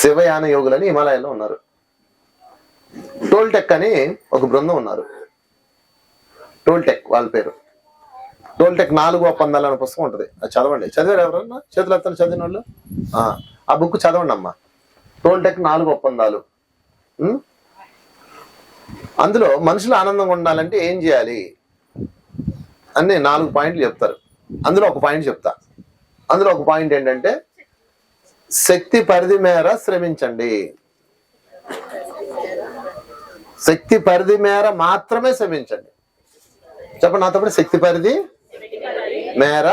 శివయాన యోగులని హిమాలయాల్లో ఉన్నారు. టోల్టెక్ అని ఒక బృందం ఉన్నారు. టోల్టెక్ వాళ్ళ పేరు. టోల్టెక్ నాలుగు ఒప్పందాలు అనే పుస్తకం ఉంటుంది. అది చదవండి. చదివారు ఎవరన్నా చేతులు ఎత్తాను చదివిన వాళ్ళు ఆ, బుక్ చదవండి అమ్మా. టోల్టెక్ నాలుగు ఒప్పందాలు. అందులో మనుషులు ఆనందంగా ఉండాలంటే ఏం చేయాలి? అన్ని నాలుగు పాయింట్లు చెప్తారు. అందులో ఒక పాయింట్ చెప్తా. అందులో ఒక పాయింట్ ఏంటంటే శక్తి పరిధి మేర శ్రమించండి. శక్తి పరిధి మేర మాత్రమే శ్రమించండి. చెప్పండి నాతో పాటు శక్తి పరిధి మేర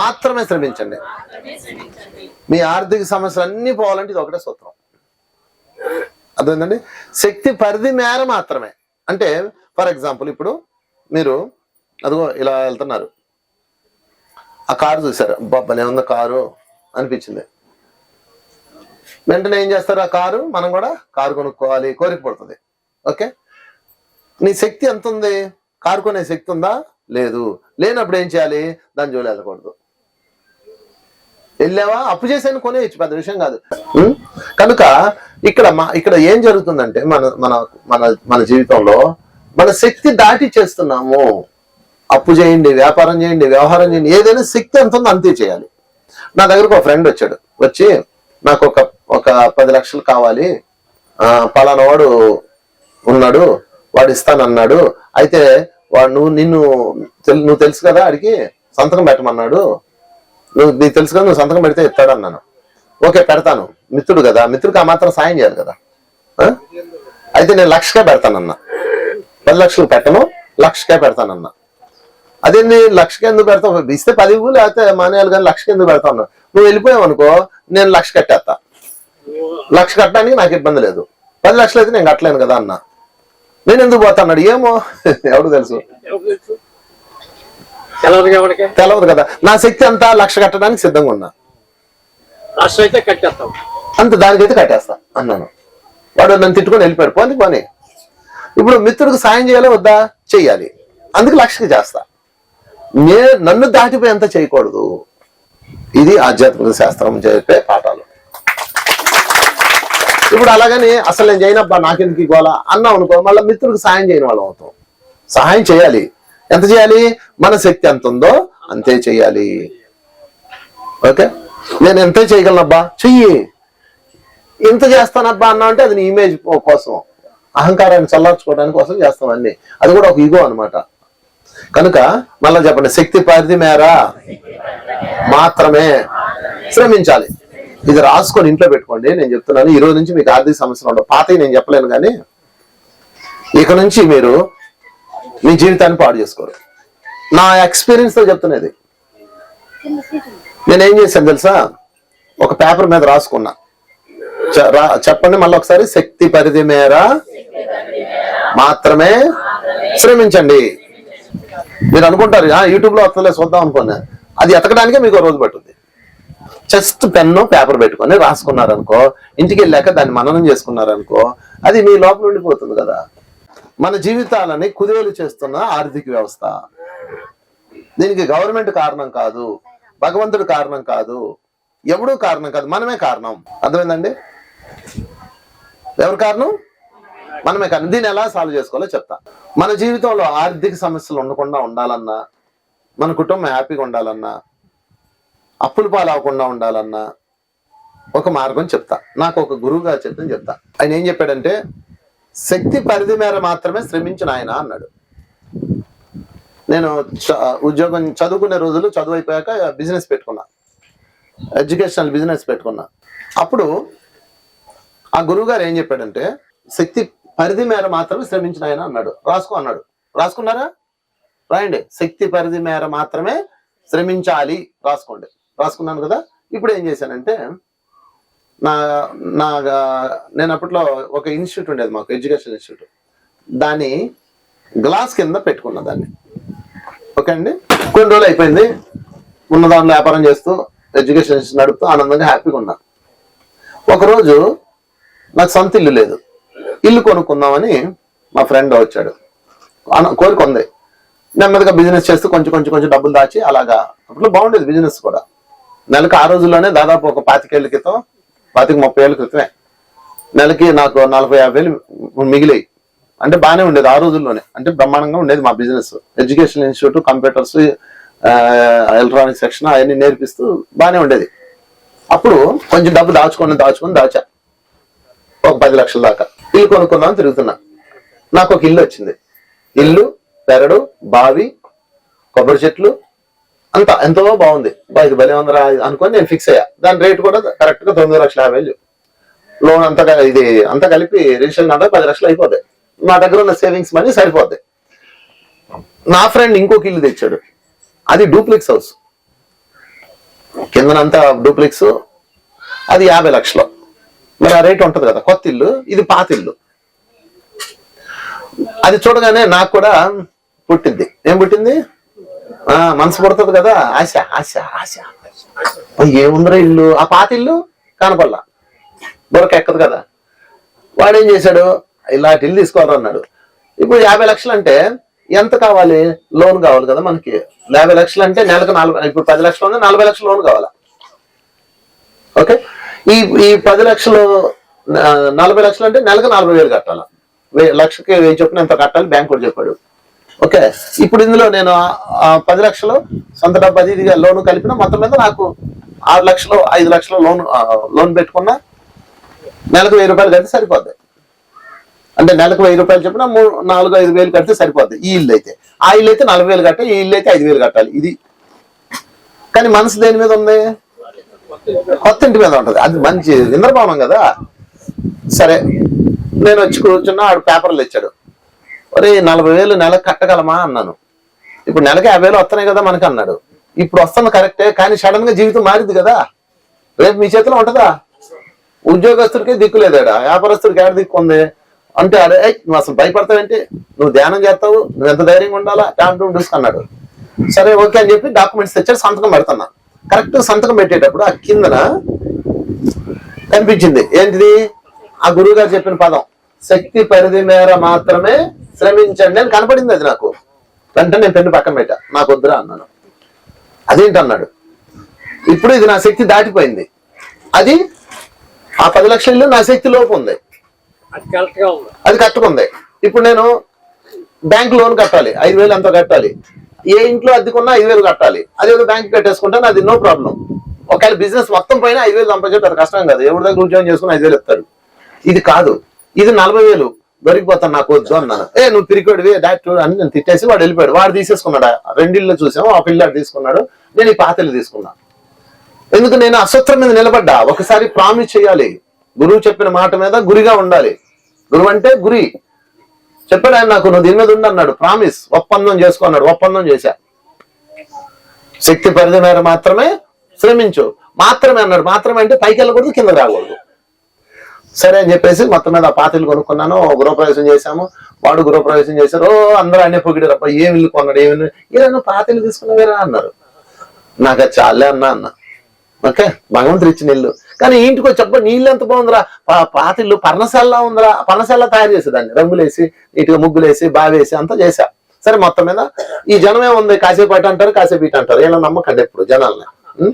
మాత్రమే శ్రమించండి. మీ ఆర్థిక సమస్యలు అన్నీ పోవాలంటే ఇది ఒకటే సూత్రం. అర్థమైందండి? శక్తి పరిధి మేర మాత్రమే. అంటే ఫర్ ఎగ్జాంపుల్ ఇప్పుడు మీరు అదిగో ఇలా వెళ్తున్నారు. ఆ కారు చూసారు బాబా ఉంది కారు అనిపించింది. వెంటనే ఏం చేస్తారు? ఆ కారు మనం కూడా కారు కొనుక్కోవాలి కోరిక పడుతుంది. ఓకే? నీ శక్తి ఎంత ఉంది? కారు కొనే శక్తి ఉందా? లేదు. లేనప్పుడు ఏం చేయాలి? దాని జోలి వెళ్ళకూడదు. వెళ్ళావా? అప్పు చేసాను కొనేయచ్చు పెద్ద విషయం కాదు. కనుక ఇక్కడ మా ఇక్కడ ఏం జరుగుతుందంటే మన మన మన మన జీవితంలో మన శక్తి దాటి చేస్తున్నాము. అప్పు చేయండి వ్యాపారం చేయండి వ్యవహారం చేయండి. ఏదైనా శక్తి ఎంత ఉందో అంతే చేయాలి. నా దగ్గరకు ఒక ఫ్రెండ్ వచ్చాడు. వచ్చి నాకు ఒక ఒక పది లక్షలు కావాలి. పలానా వాడు ఉన్నాడు వాడు ఇస్తానన్నాడు. అయితే వాడు నువ్వు నిన్ను నువ్వు తెలుసు కదా అడిగి సంతకం పెట్టమన్నాడు. నువ్వు నీకు తెలుసు కదా నువ్వు సంతకం పెడితే ఇస్తాడన్నాను. ఓకే పెడతాను. మిత్రుడు కదా మిత్రుడికి ఆ మాత్రం సాయం చేయాలి కదా. అయితే నేను లక్షకే పెడతానన్నా. పది లక్షలు పెట్టను లక్షకే పెడతానన్నా. అదేంది? లక్షకి ఎందుకు పెడతావు? ఇస్తే పది లేకపోతే మానేయాలి కానీ లక్షకి ఎందుకు పెడతావు నువ్వు వెళ్ళిపోయావు అనుకో నేను లక్ష కట్టేస్తా లక్ష కట్టడానికి నాకు ఇబ్బంది లేదు. పది లక్షలు అయితే నేను కట్టలేను కదా అన్న. నేను ఎందుకు పోతా అన్నాడు. ఏమో ఎవరు తెలుసు. తెలవదు కదా నా శక్తి అంతా లక్ష కట్టడానికి సిద్ధంగా ఉన్నా. అంత దానికైతే కట్టేస్తా అన్నాను. వాడు నన్ను తిట్టుకొని వెళ్ళిపోయాడు. పోనీ పోనీ. ఇప్పుడు మిత్రుడికి సాయం చేయాలి వద్దా? చెయ్యాలి. అందుకు లక్షకి చేస్తా. నే నన్ను దాటిపోయేంత చేయకూడదు. ఇది ఆధ్యాత్మిక శాస్త్రం చెప్పే పాఠాలు. ఇప్పుడు అలాగని అసలు నేను చేయనబ్బా నాకెందుకు ఇవ్వాలా అన్నాం అనుకో మళ్ళీ మిత్రుడికి సాయం చేయని వాళ్ళం అవుతాం. సహాయం చేయాలి. ఎంత చేయాలి? మన శక్తి ఎంత ఉందో అంతే చేయాలి. ఓకే? నేను ఎంతే చేయగలనబ్బా చెయ్యి. ఇంత చేస్తానబ్బా అన్నా అంటే అది నీ ఇమేజ్ కోసం. అహంకారాన్ని చల్లార్చుకోవడానికి కోసం చేస్తాం అన్ని. అది కూడా ఒక ఈగో అన్నమాట. కనుక మళ్ళా చెప్పండి శక్తి పరిధి మేర మాత్రమే శ్రమించాలి. ఇది రాసుకొని ఇంట్లో పెట్టుకోండి నేను చెప్తున్నాను. ఈ రోజు నుంచి మీకు ఆర్థిక సమస్యలు ఉండవు. పాతవి నేను చెప్పలేను కానీ ఇక నుంచి మీరు మీ జీవితాన్ని పాడు చేసుకోరు. నా ఎక్స్పీరియన్స్తో చెప్తున్నది. నేనేం చేశాను తెలుసా? ఒక పేపర్ మీద రాసుకున్నా. చెప్పండి మళ్ళీ ఒకసారి. శక్తి పరిధి మేర మాత్రమే శ్రమించండి. మీరు అనుకుంటారు యూట్యూబ్లో వస్తలే చూద్దాం అనుకున్నా. అది ఎతకడానికే మీకు ఒక రోజు పట్టుద్ది జస్ట్ పెన్ను పేపర్ పెట్టుకొని రాసుకున్నారనుకో ఇంటికి వెళ్ళాక దాన్ని మననం చేసుకున్నారనుకో అది మీ లోపల ఉండిపోతుంది కదా. మన జీవితాలని కుదేలు చేస్తున్న ఆర్థిక వ్యవస్థ. దీనికి గవర్నమెంట్ కారణం కాదు భగవంతుడు కారణం కాదు ఎవడూ కారణం కాదు మనమే కారణం. అర్థమైందండి? ఎవరు కారణం? మనమే కారణం. దీన్ని ఎలా సాల్వ్ చేసుకోవాలో చెప్తా. మన జీవితంలో ఆర్థిక సమస్యలు ఉండకుండా ఉండాలన్నా మన కుటుంబం హ్యాపీగా ఉండాలన్నా అప్పులు పాలవకుండా ఉండాలన్నా ఒక మార్గం చెప్తా. నాకు ఒక గురువుగా చెప్తాను చెప్తా. ఆయన ఏం చెప్పాడంటే శక్తి పరిధి మేర మాత్రమే శ్రమించిన ఆయన అన్నాడు. నేను చ- ఉద్యోగం చదువుకునే రోజులు చదువు అయిపోయాక బిజినెస్ పెట్టుకున్నా. ఎడ్యుకేషనల్ బిజినెస్ పెట్టుకున్నా. అప్పుడు ఆ గురువు గారు ఏం చెప్పాడంటే శక్తి పరిధి మేర మాత్రమే శ్రమించిన ఆయన అన్నాడు. రాసుకో అన్నాడు. రాసుకున్నారా? రాయండి. శక్తి పరిధి మేర మాత్రమే శ్రమించాలి. రాసుకోండి. రాసుకున్నాను కదా ఇప్పుడు ఏం చేశానంటే నా నా నేను అప్పట్లో ఒక ఇన్స్టిట్యూట్ ఉండేది మాకు ఎడ్యుకేషన్ ఇన్స్టిట్యూట్. దాన్ని గ్లాస్ కింద పెట్టుకున్నా దాన్ని. ఓకే అండి? కొన్ని రోజులు అయిపోయింది ఉన్న దాంట్లో వ్యాపారం చేస్తూ ఎడ్యుకేషన్ ఇన్స్టిట్యూట్ నడుపుతూ ఆనందంగా హ్యాపీగా ఉన్నా. ఒకరోజు నాకు సొంత ఇల్లు లేదు. ఇల్లు కొనుక్కుందామని మా ఫ్రెండ్ వచ్చాడు. కోరిక ఉంది. నెమ్మదిగా బిజినెస్ చేస్తూ కొంచెం కొంచెం కొంచెం డబ్బులు దాచి అలాగా. అప్పుడు బాగుండేది బిజినెస్ కూడా. నెలకు ఆ రోజుల్లోనే దాదాపు ఒక పాతికేళ్ళ క్రితం పాతిక ముప్పై ఏళ్ళ క్రితమే. నెలకి నాకు నలభై యాభై వేలు మిగిలాయి. అంటే బాగానే ఉండేది ఆ రోజుల్లోనే. అంటే బ్రహ్మాండంగా ఉండేది మా business education institute computers electronic section అవన్నీ నేర్పిస్తూ బాగానే ఉండేది. అప్పుడు కొంచెం డబ్బు దాచుకొని దాచుకొని దాచా. ఒక పది లక్షల దాకా. ఇల్లు కొనుక్కుందాం తిరుగుతున్నా. నాకు ఒక ఇల్లు వచ్చింది. ఇల్లు పెరడు బావి కొబ్బరి చెట్లు అంతా ఎంతో బాగుంది? బా ఇది భలే ఉందిరా అనుకొని నేను ఫిక్స్ అయ్యా. దాని రేట్ కూడా కరెక్ట్గా తొమ్మిది లక్షల యాభై వేలు. లోన్ అంతా ఇది అంతా కలిపి రిజిస్ట్రేషన్ అంటే పది లక్షలు అయిపోతాయి నా దగ్గర ఉన్న సేవింగ్స్ మనీ సరిపోద్ది. నా ఫ్రెండ్ ఇంకొక ఇల్లు తెచ్చాడు. అది డూప్లెక్స్ హౌస్ కిందనంతా డూప్లెక్స్ అది యాభై లక్షలు. మరి ఆ రేట్ ఉంటుంది కదా కొత్త ఇల్లు ఇది పాత ఇల్లు. అది చూడగానే నాకు కూడా పుట్టింది. ఏం పుట్టింది? మనసు పడుతుంది కదా. ఆశ ఆశ ఆశ. ఓ, ఏముందిరా ఇల్లు? ఆ పాత ఇల్లు కనపడలా బుర్రకు ఎక్కదు కదా. వాడు ఏం చేశాడు? ఇలాంటి ఇల్లు తీసుకోవాలి అన్నాడు. ఇప్పుడు యాభై లక్షలు అంటే ఎంత కావాలి? లోన్ కావాలి కదా మనకి. యాభై లక్షలు అంటే నెలకు నలభై ఇప్పుడు పది లక్షలు ఉంది నలభై లక్షలు లోన్ కావాలా? ఓకే? ఈ ఈ పది లక్షలు నలభై లక్షలు అంటే నెలకు నలభై వేలు కట్టాలా? లక్షకి వెయ్యి చొప్పున ఎంత కట్టాలి? బ్యాంకు కూడా చెప్పాడు. ఓకే. ఇప్పుడు ఇందులో నేను పది లక్షలు సొంత డబ్బు అది ఇదిగా లోన్ కలిపిన మొత్తం మీద నాకు ఆరు లక్షలు ఐదు లక్షలు లోన్ లోన్ పెట్టుకున్నా నెలకు వెయ్యి రూపాయలు కడితే సరిపోద్ది. అంటే నెలకు వెయ్యి రూపాయలు చెప్పిన మూడు నాలుగు ఐదు వేలు కడితే సరిపోద్ది. ఈ ఇల్లు అయితే. ఆ ఇల్లు అయితే నలభై వేలు కట్టాలి ఈ ఇల్లు అయితే ఐదు వేలు కట్టాలి. ఇది. కానీ మనసు దేని మీద ఉంది? కొత్త ఇంటి మీద ఉంటుంది. అది మంచి ఇంద్రభవనం కదా. సరే. నేను వచ్చి కూర్చున్నా ఆడు పేపర్లు ఇచ్చాడు ఒరే నలభై వేలు నెలకు కట్టగలమా అన్నాను. ఇప్పుడు నెలకి యాభై వేలు వస్తున్నాయి కదా మనకి అన్నాడు. ఇప్పుడు వస్తుంది కరెక్టే కానీ సడన్గా జీవితం మారింది కదా. రేపు మీ చేతిలో ఉంటదా? ఉద్యోగస్తుడికే దిక్కు లేదాడా వ్యాపారస్తుడికి ఏడ దిక్కు ఉంది? అంటే అడే నువ్వు అసలు భయపడతావేంటి? నువ్వు ధ్యానం చేస్తావు నువ్వు ఎంత ధైర్యంగా ఉండాలా? టామ్ అన్నాడు. సరే ఓకే అని చెప్పి డాక్యుమెంట్స్ తెచ్చాడు సంతకం పెడుతున్నా. కరెక్ట్ సంతకం పెట్టేటప్పుడు ఆ కిందన కనిపించింది. ఏంటిది? ఆ గురువు గారు చెప్పిన పదం. శక్తి పరిధి మేర మాత్రమే శ్రమించండి అని కనపడింది అది నాకు. వెంటనే నేను పెన్ను పక్కన పెట్టా. నాకు వద్దురా అన్నాను. అదేంటి అన్నాడు ఇప్పుడు ఇది నా శక్తి దాటిపోయింది. అది ఆ పది లక్షల ఇల్లు నా శక్తి లోపు ఉంది. అది కట్టుకుంది ఇప్పుడు నేను బ్యాంక్ లోన్ కట్టాలి. ఐదు వేలు ఎంతో కట్టాలి. ఏ ఇంట్లో అద్దెకున్నా ఐదు వేలు కట్టాలి. అదేదో బ్యాంక్ కట్టేసుకుంటాను అది నో ప్రాబ్లం. ఒకవేళ బిజినెస్ మొత్తం పైన ఐదు వేలు సంపాదించడం పెద్ద కష్టం కాదు. ఎవరి దగ్గర ఉద్యోగం చేసుకుని ఐదు వేలు ఇస్తాడు ఇది కాదు. ఇది నలభై వేలు. దొరికిపోతాను నాకు వద్దు అన్నాను. ఏ నువ్వు పిరికోడివి డాక్టర్ అని నేను తిట్టేసి వాడు వెళ్ళిపోయాడు. వాడు తీసేసుకున్నాడు. రెండిళ్ళు చూసాము ఒక ఇల్లు తీసుకున్నాడు. నేను ఈ పాతలు తీసుకున్నాను ఎందుకు నేను అసత్రం మీద నిలబడ్డా? ఒకసారి ప్రామిస్ చేయాలి. గురువు చెప్పిన మాట మీద గురిగా ఉండాలి. గురువు అంటే గురి. చెప్పాడు ఆయన నాకు నువ్వు దీని మీద ఉండి అన్నాడు. ప్రామిస్ ఒప్పందం చేసుకున్నాడు ఒప్పందం చేశా. శక్తి పరిధి మేర మాత్రమే శ్రమించు. మాత్రమే అన్నాడు. మాత్రమే అంటే పైకి వెళ్ళకూడదు కింద రాకూడదు. సరే అని చెప్పేసి మొత్తం మీద ఆ పాతిలు కొనుక్కున్నాను గృహప్రవేశం చేశాము. వాడు గృహప్రవేశం చేశారు ఓ అందరూ అన్నీ పొగిడారు. అప్ప ఏమి ఇల్లు కొన్నాడు ఏమి ఇలా పాతిలు తీసుకున్నావేరా అన్నారు. నాకు అది చాలే అన్నా అన్న. ఓకే? భగవంతుడు ఇచ్చిన ఇల్లు. కానీ ఇంటికి వచ్చి నీళ్ళు ఎంత బాగుందిరా. పా- పాత ఇల్లు పర్ణశాల ఉందిరా. పర్ణశాల తయారు చేసేదాన్ని రంగులేసి నీట్గా ముగ్గులేసి బావేసి అంతా చేశా సరే మొత్తం మీద ఈ జనమే ఉంది. కాసేపు అటు అంటారు కాసేపు ఇటు అంటారు. ఇలా నమ్మకండి ఎప్పుడు జనాలని.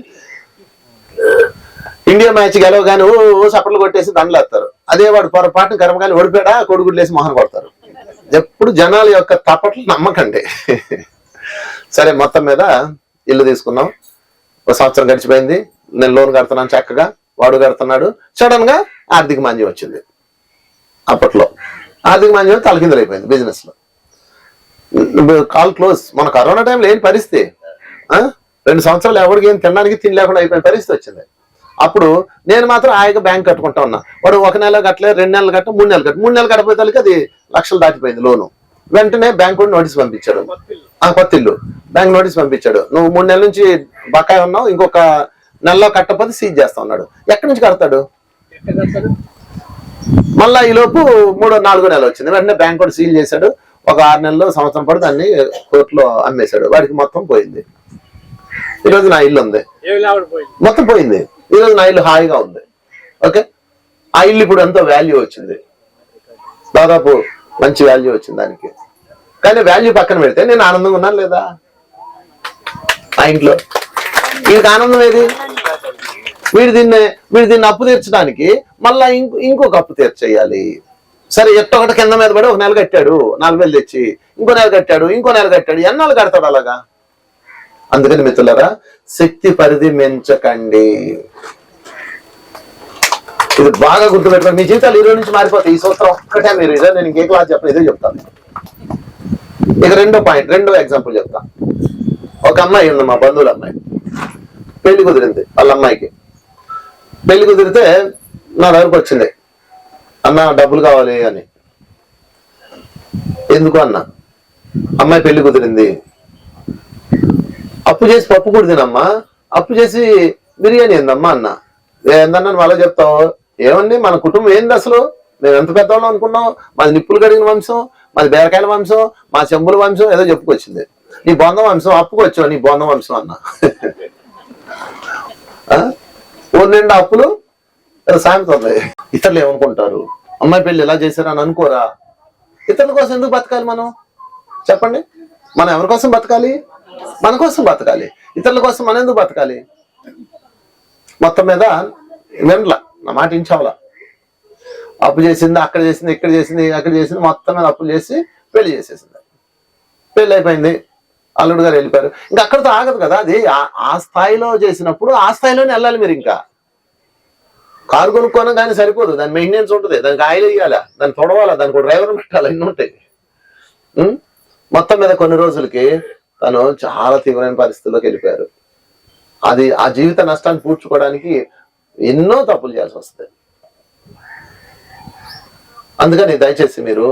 ఇండియా మ్యాచ్ గెలవగానే ఓ సపట్లు కొట్టేసి దండలు వేస్తారు అదే వాడు పొరపాటున కర్మగానే ఓడిపోయాడా కొడుగుడ్లు మొహన కొడతారు. ఎప్పుడు జనాల యొక్క తప్పట్లు నమ్మకండి. సరే మొత్తం మీద ఇల్లు తీసుకున్నాం ఒక సంవత్సరం గడిచిపోయింది. నేను లోన్ కడుతున్నాను చక్కగా. వాడు కడుతున్నాడు. సడన్గా ఆర్థిక మాంద్యం వచ్చింది. అప్పట్లో. ఆర్థిక మాంద్యం తలకిందలైపోయింది బిజినెస్లో కాల్ క్లోజ్. మన కరోనా టైంలో ఏం పరిస్థితి? ఆ? రెండు సంవత్సరాలు ఎవరికి ఏం తినడానికి తిని లేకుండా అయిపోయిన పరిస్థితి వచ్చింది. అప్పుడు నేను మాత్రం హాయిగా బ్యాంక్ కట్టుకుంటా ఉన్నా. వాడు ఒక నెల కట్టలే రెండు నెలలు కట్ట మూడు నెలలు కట్ట. మూడు నెలలు కట్టపోయేదానికి అది లక్షలు దాటిపోయింది లోను. వెంటనే బ్యాంక్ కూడా నోటీస్ పంపించాడు. ఆ కొత్త ఇల్లు బ్యాంక్ నోటీస్ పంపించాడు. నువ్వు మూడు నెలల నుంచి బకాయి ఉన్నావు ఇంకొక నెలలో కట్టకపోతే సీజ్ చేస్తా ఉన్నాడు. ఎక్కడి నుంచి కడతాడు? మళ్ళా ఈ లోపు మూడో నాలుగో నెల వచ్చింది. వెంటనే బ్యాంక్ కూడా సీల్ చేశాడు. ఒక ఆరు నెలలు సంవత్సరం పాటు దాన్ని కోర్టులో అమ్మేశాడు. వాడికి మొత్తం పోయింది. ఈ రోజు నా ఇల్లు ఉంది. మొత్తం పోయింది. ఈరోజు నా ఇల్లు హాయిగా ఉంది. ఓకే? ఆ ఇల్లు ఇప్పుడు ఎంతో వాల్యూ వచ్చింది. దాదాపు మంచి వాల్యూ వచ్చింది దానికి. కానీ వాల్యూ పక్కన పెడితే నేను ఆనందంగా ఉన్నాను లేదా? ఆ ఇంట్లో. వీడికి ఆనందం ఏది? వీడు దీన్ని వీడు దీన్ని అప్పు తీర్చడానికి మళ్ళా ఇంకో ఇంకొక అప్పు తీర్చేయాలి. సరే ఎట్టొకటి కింద మీద పడి ఒక నెల కట్టాడు నాలుగు వేలు తెచ్చి ఇంకో నెల కట్టాడు ఇంకో నెల కట్టాడు ఎన్నాళ్ళు కడతాడు అలాగా? అందుకని మిత్రులరా శక్తి పరిధి మించకండి. ఇది బాగా గుర్తుపెట్టుకోండి. మీ జీవితాలు ఈ రోజు నుంచి మారిపోతాయి. ఈ సూత్రం ఒక్కటే మీరు ఇదే నేను ఇంకే క్లాస్ చెప్పిన ఇదే చెప్తాను. ఇక రెండో పాయింట్ రెండో ఎగ్జాంపుల్ చెప్తా. ఒక అమ్మాయి ఉంది మా బంధువుల అమ్మాయి. పెళ్ళి కుదిరింది వాళ్ళ అమ్మాయికి. పెళ్ళి కుదిరితే నా దగ్గరకు వచ్చింది. అన్న డబ్బులు కావాలి అని. ఎందుకు అన్న? అమ్మాయి పెళ్ళి కుదిరింది. అప్పు చేసి పప్పు కుడిదినమ్మా అప్పు చేసి బిర్యానీ ఏందమ్మా అన్న. ఏందన్నా నువ్వు అలా చెప్తావు? ఏమండి మన కుటుంబం ఏంది అసలు? మేము ఎంత పెద్దవాళ్ళం అనుకున్నాం? మాది నిప్పులు కడిగిన వంశం మాది బీరకాయల వంశం మా చెంబుల వంశం ఏదో చెప్పుకొచ్చింది. నీ బొంద వంశం అప్పుకొచ్చావు నీ బొంద వంశం అన్న. ఆ? నిండా అప్పులు? ఏదో సామెత ఉంది. ఇతరులు ఏమనుకుంటారు? అమ్మాయి పెళ్ళి ఎలా చేశారు అని అనుకోరా? ఇతరుల కోసం ఎందుకు బతకాలి మనం? చెప్పండి. మనం ఎవరి కోసం బతకాలి? మన కోసం బతకాలి. ఇతరుల కోసం మనం ఎందుకు బతకాలి? మొత్తం మీద వినలా. నా మాట ఇంచావలా అప్పు చేసింది అక్కడ చేసింది ఇక్కడ చేసింది అక్కడ చేసింది మొత్తం మీద అప్పులు చేసి పెళ్ళి చేసేసింది. పెళ్ళి అయిపోయింది. అల్లుడు గారు వెళ్ళిపోయారు. ఇంకా అక్కడితో ఆగదు కదా అది ఆ- స్థాయిలో చేసినప్పుడు ఆ స్థాయిలోనే వెళ్ళాలి మీరు ఇంకా. కారు కొనుక్కోవడం కానీ సరిపోదు. దాని మెయింటెనెన్స్ ఉంటుంది. దానికి ఆయిల్ వేయాలా? దాన్ని తొడవాలా? దానికి డ్రైవర్ పెట్టాలి? ఇన్ని ఉంటాయి. మొత్తం మీద కొన్ని రోజులకి తను చాలా తీవ్రమైన పరిస్థితుల్లోకి వెళ్ళిపోయారు. అది ఆ జీవిత నష్టాన్ని పూడ్చుకోవడానికి ఎన్నో తప్పులు చేయాల్సి వస్తుంది అందుకని దయచేసి మీరు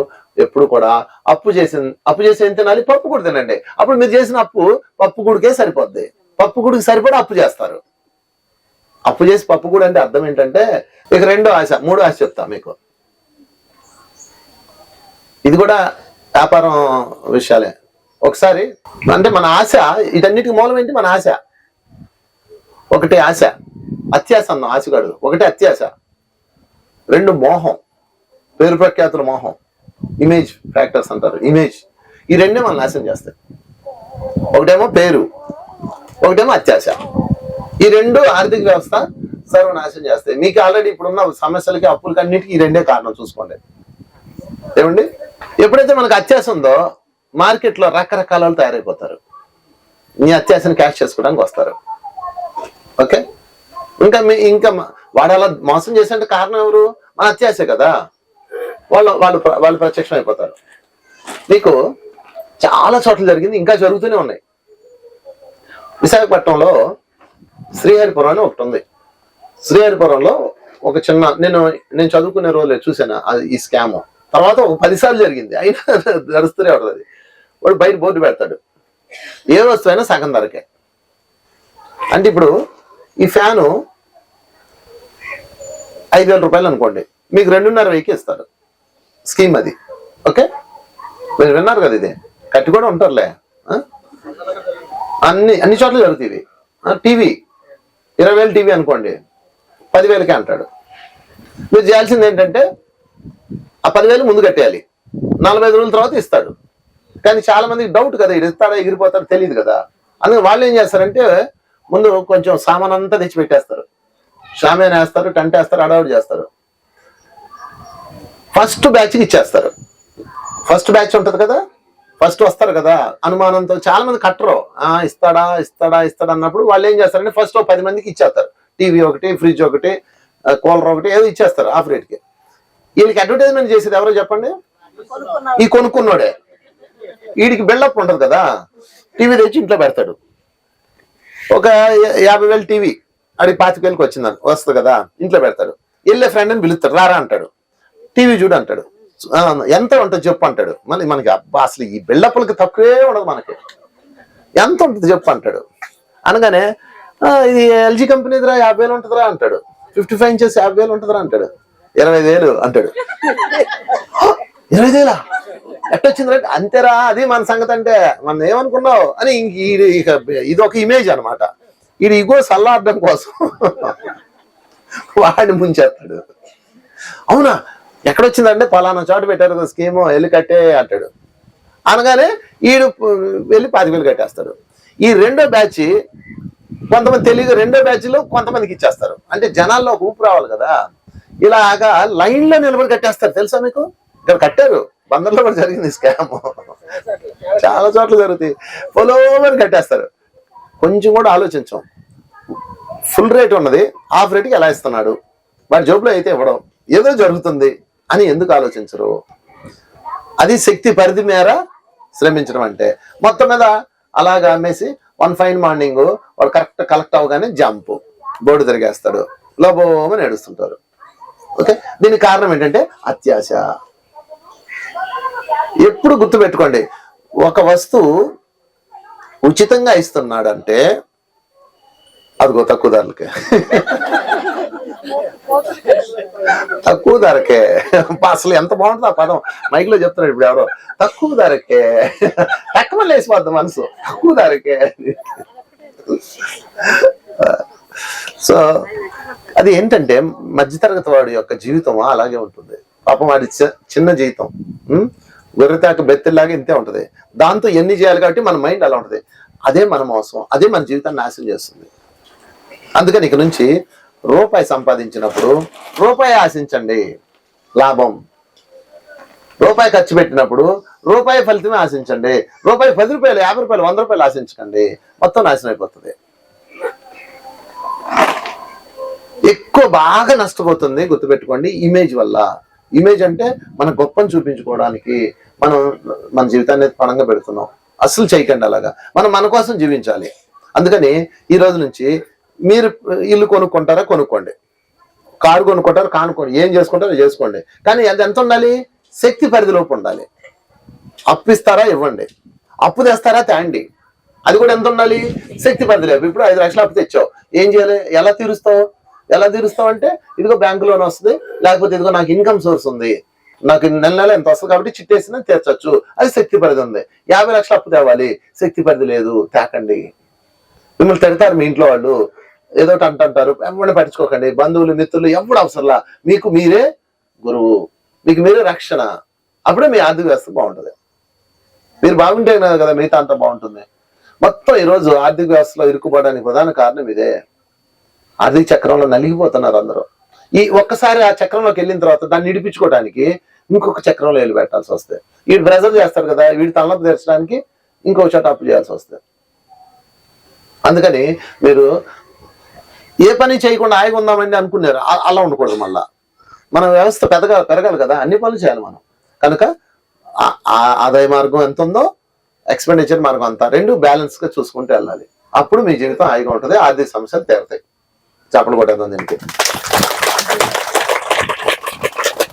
ఎప్పుడు కూడా అప్పు చేసిన అప్పు చేసి ఏం తినాలి? పప్పు కూడా తినండి. అప్పుడు మీరు చేసిన అప్పు పప్పు గుడికే సరిపోద్ది. పప్పు గుడికి సరిపడా అప్పు చేస్తారు. అప్పు చేసి పప్పు కూడా అంటే అర్థం ఏంటంటే ఇక రెండో ఆశ మూడో ఆశ చెప్తా మీకు. ఇది కూడా వ్యాపారం విషయాలే. ఒకసారి అంటే మన ఆశ ఇటన్నిటికి మూలం ఏంటి? మన ఆశ. ఒకటి ఆశ. అత్యాశ అన్న ఆశగాడు. ఒకటి అత్యాశ. రెండు మోహం. పేరు ప్రఖ్యాతుల మోహం. ఇమేజ్ ఫ్యాక్టర్స్ అంటారు. ఇమేజ్ ఈ రెండే మనం నాశనం చేస్తాయి. ఒకటేమో పేరు. ఒకటేమో అత్యాశ. ఈ రెండు ఆర్థిక వ్యవస్థ సర్వనాశనం చేస్తాయి. మీకు ఆల్రెడీ ఇప్పుడున్న సమస్యలకి అప్పులకి అన్నిటికీ ఈ రెండే కారణం చూసుకోండి. ఏమండి? ఎప్పుడైతే మనకు అత్యాశ ఉందో మార్కెట్లో రకరకాల తయారైపోతారు. మీ అత్యాశని క్యాష్ చేసుకోవడానికి వస్తారు. ఓకే ఇంకా మీ ఇంకా వాడు అలా మోసం చేసేందుకు కారణం ఎవరు? మన అత్యాశే కదా. వాళ్ళు వాళ్ళు వాళ్ళు ప్రత్యక్షం అయిపోతారు. మీకు చాలా చోట్ల జరిగింది ఇంకా జరుగుతూనే ఉన్నాయి. విశాఖపట్నంలో శ్రీహరిపురం అని ఒకటి ఉంది. శ్రీహరిపురంలో ఒక చిన్న నేను నేను చదువుకునే రోజులే చూశాను అది ఈ స్కామ్ తర్వాత ఒక పదిసార్లు జరిగింది. అయినా నడుస్తూనే ఉంటుంది అది. వాడు బయట బోర్డు పెడతాడు. ఏ వస్తువైనా సగం ధరకే. అంటే ఇప్పుడు ఈ ఫ్యాను ఐదు వేల రూపాయలు అనుకోండి. మీకు రెండున్నర వెయ్యికి ఇస్తారు. స్కీమ్ అది. ఓకే? మీరు విన్నారు కదా ఇది? కట్టి కూడా ఉంటారులే. అన్ని అన్ని చోట్ల జరుగుతాయి టీవీ. ఇరవై వేలు టీవీ అనుకోండి. పదివేలకే అంటాడు. మీరు చేయాల్సింది ఏంటంటే ఆ పదివేలు ముందు కట్టేయాలి. నలభై ఐదు రోజుల తర్వాత ఇస్తాడు. కానీ చాలా మందికి డౌట్ కదా ఇది ఇస్తాడా ఎగిరిపోతాడో తెలియదు కదా. అందుకే వాళ్ళు ఏం చేస్తారంటే ముందు కొంచెం సామాన్ అంతా తెచ్చి పెట్టేస్తారు షామేన్ వేస్తారు టెంట్ వేస్తారు అడౌట్ చేస్తారు. ఫస్ట్ బ్యాచ్కి ఇచ్చేస్తారు. ఫస్ట్ బ్యాచ్ ఉంటుంది కదా? ఫస్ట్ వస్తారు కదా? అనుమానంతో చాలా మంది కట్టరు. ఆ ఇస్తాడా ఇస్తాడా ఇస్తాడా అన్నప్పుడు వాళ్ళు ఏం చేస్తారంటే ఫస్ట్ పది మందికి ఇచ్చేస్తారు. టీవీ ఒకటి ఫ్రిడ్జ్ ఒకటి కూలర్ ఒకటి ఏదో ఇచ్చేస్తారు ఆఫ్ రేట్కి వీళ్ళకి అడ్వర్టైజ్మెంట్ చేసేది ఎవరో చెప్పండి? ఈ కొనుక్కున్నాడే. వీడికి బిల్డప్ ఉంటుంది కదా? టీవీ తెచ్చి ఇంట్లో పెడతాడు. ఒక యాభై వేలు టీవీ అది పాతిక వేలకు వచ్చిందని వస్తుంది కదా ఇంట్లో పెడతాడు. వెళ్ళే ఫ్రెండ్ అని పిలుస్తాడు రారా అంటాడు. టీవీ చూడు అంటాడు. ఎంత ఉంటుంది చెప్పు అంటాడు. మళ్ళీ మనకి అబ్బా అసలు ఈ బిల్డప్లకి తక్కువే ఉండదు మనకి. ఎంత ఉంటుంది చెప్పు అంటాడు. అనగానే ఇది ఎల్జీ కంపెనీ దగ్గర యాభై వేలు ఉంటుందిరా అంటాడు. ఫిఫ్టీ ఫైవ్ ఇంచెస్ యాభై వేలు ఉంటుందిరా అంటాడు. ఇరవై వేలు అంటాడు. ఇరవై వేలా? ఎట్టొచ్చిందంటే అంతేరా అది మన సంగతి అంటే మనం ఏమనుకున్నావు? అని ఇంక ఇక ఇది ఒక ఇమేజ్ అనమాట ఇది ఇగో సల్లాడడం కోసం వాడిని ముంచేస్తాడు. అవునా? ఎక్కడొచ్చిందంటే పలానా చోటు పెట్టారు కదా స్కీము వెళ్ళి కట్టే అంటాడు. అనగానే ఈడు వెళ్ళి పాతి వేలు కట్టేస్తాడు. ఈ రెండో బ్యాచ్ కొంతమంది తెలియదు రెండో బ్యాచ్లో కొంతమందికి ఇచ్చేస్తారు. అంటే జనాల్లో ఊపు రావాలి కదా. ఇలాగా లైన్లో నిలబడి కట్టేస్తారు. తెలుసా మీకు? ఇక్కడ కట్టారు. బందర్లో కూడా జరిగింది స్కామ్ చాలా చోట్ల జరుగుతాయి. పొలోమని కట్టేస్తారు. కొంచెం కూడా ఆలోచించం. ఫుల్ రేట్ ఉన్నది. హాఫ్ రేట్కి ఎలా ఇస్తున్నాడు? వాడి జోబులో అయితే ఇవ్వడం ఏదో జరుగుతుంది అని ఎందుకు ఆలోచించరు? అది శక్తి పరిధి మేర శ్రమించడం అంటే. మొత్తం మీద అలాగా అమ్మేసి వన్ ఫైన్ మార్నింగ్ వాడు కరెక్ట్ కలెక్ట్ అవగానే జంప్ బోర్డు తిరిగేస్తాడు. లోబోమని ఏడుస్తుంటారు. ఓకే దీనికి కారణం ఏంటంటే అత్యాశ. ఎప్పుడు గుర్తు పెట్టుకోండి ఒక వస్తువు ఉచితంగా ఇస్తున్నాడంటే అదిగో తక్కువ ధరలకే. తక్కువ ధరకే. అసలు ఎంత బాగుంటుంది ఆ పదం. మైక్లో చెప్తున్నాడు ఇప్పుడు ఎవరో. తక్కువ ధరకే. తక్కువ లేసిపోద్ది మనసు. తక్కువ ధరకే. సో అది ఏంటంటే మధ్యతరగతి వాడి యొక్క జీవితం అలాగే ఉంటుంది. పాపం వాడి చి- చిన్న జీవితం. గొర్రెతాకు బెత్తల్లాగా ఇంతే ఉంటుంది. దాంతో ఎన్ని చేయాలి కాబట్టి మన మైండ్ అలా ఉంటుంది. అదే మన మోసం అదే మన జీవితాన్ని నాశనం చేస్తుంది. అందుకని ఇక నుంచి రూపాయి సంపాదించినప్పుడు రూపాయి ఆశించండి. లాభం. రూపాయి ఖర్చు పెట్టినప్పుడు రూపాయి ఫలితమే ఆశించండి. రూపాయి పది రూపాయలు యాభై రూపాయలు వంద రూపాయలు ఆశించకండి. మొత్తం నాశనం అయిపోతుంది. ఎక్కువ బాగా నష్టపోతుంది గుర్తుపెట్టుకోండి. ఇమేజ్ వల్ల. ఇమేజ్ అంటే మన గొప్పని చూపించుకోవడానికి మనం మన జీవితాన్ని పణంగా పెడుతున్నాం. అస్సలు చేయకండి అలాగా. మనం మన కోసం జీవించాలి. అందుకని ఈ రోజు నుంచి మీరు ఇల్లు కొనుక్కుంటారా కొనుక్కోండి. కారు కొనుక్కుంటారు కానుకోండి. ఏం చేసుకుంటారో చేసుకోండి. కానీ అది ఎంత ఉండాలి? శక్తి పరిధిలోపు ఉండాలి. అప్పు ఇస్తారా? ఇవ్వండి. అప్పు తెస్తారా? తేండి. అది కూడా ఎంత ఉండాలి? శక్తి పరిధిలోపు ఇప్పుడు ఐదు లక్షలు అప్పు తెచ్చావు. ఏం చేయాలి? ఎలా తీరుస్తావు? ఎలా తీరుస్తావు అంటే ఇదిగో బ్యాంకు లోన్ వస్తుంది. లేకపోతే ఇదిగో నాకు ఇన్కమ్ సోర్స్ ఉంది. నాకు నెల నెల ఎంత వస్తుంది కాబట్టి చిట్టేసినా తీర్చొచ్చు. అది శక్తి పరిధి ఉంది యాభై లక్షలు అప్పు తేవాలి. శక్తి పరిధి లేదు. తేకండి. మిమ్మల్ని తిడతారు మీ ఇంట్లో వాళ్ళు. ఏదో అంటుంటారు. ఎవరిని పట్టించుకోకండి. బంధువులు మిత్రులు ఎవడు అవసరంలా? మీకు మీరే గురువు. మీకు మీరే రక్షణ. అప్పుడే మీ ఆర్థిక వ్యవస్థ బాగుంటుంది. మీరు బాగుంటే కదా మిగతా అంతా బాగుంటుంది. మొత్తం ఈరోజు ఆర్థిక వ్యవస్థలో ఇరుక్కుపోవడానికి ప్రధాన కారణం ఇదే. ఆర్థిక చక్రంలో నలిగిపోతున్నారు అందరూ. ఈ ఒక్కసారి ఆ చక్రంలోకి వెళ్ళిన తర్వాత దాన్ని నిడిపించుకోవడానికి ఇంకొక చక్రంలో వెళ్ళి పెట్టాల్సి వస్తే. వీడు ప్రెజర్ చేస్తారు కదా వీడి తలనొప్పి తీర్చడానికి ఇంకొక చోట అప్పు చేయాల్సి వస్తుంది అందుకని మీరు ఏ పని చేయకుండా హాయిగా ఉందామండి అనుకున్నారు. అలా ఉండకూడదు మళ్ళా. మన వ్యవస్థ పెరగా పెరగాలి కదా అన్ని పనులు చేయాలి మనం. కనుక ఆ- ఆదాయ మార్గం ఎంత ఉందో ఎక్స్పెండిచర్ మార్గం అంతా రెండు బ్యాలెన్స్గా చూసుకుంటూ వెళ్ళాలి. అప్పుడు మీ జీవితం హాయిగా ఉంటుంది ఆర్థిక సమస్యలు తీరుతాయి. చేపలు కొట్టేద్దాం దీనికి.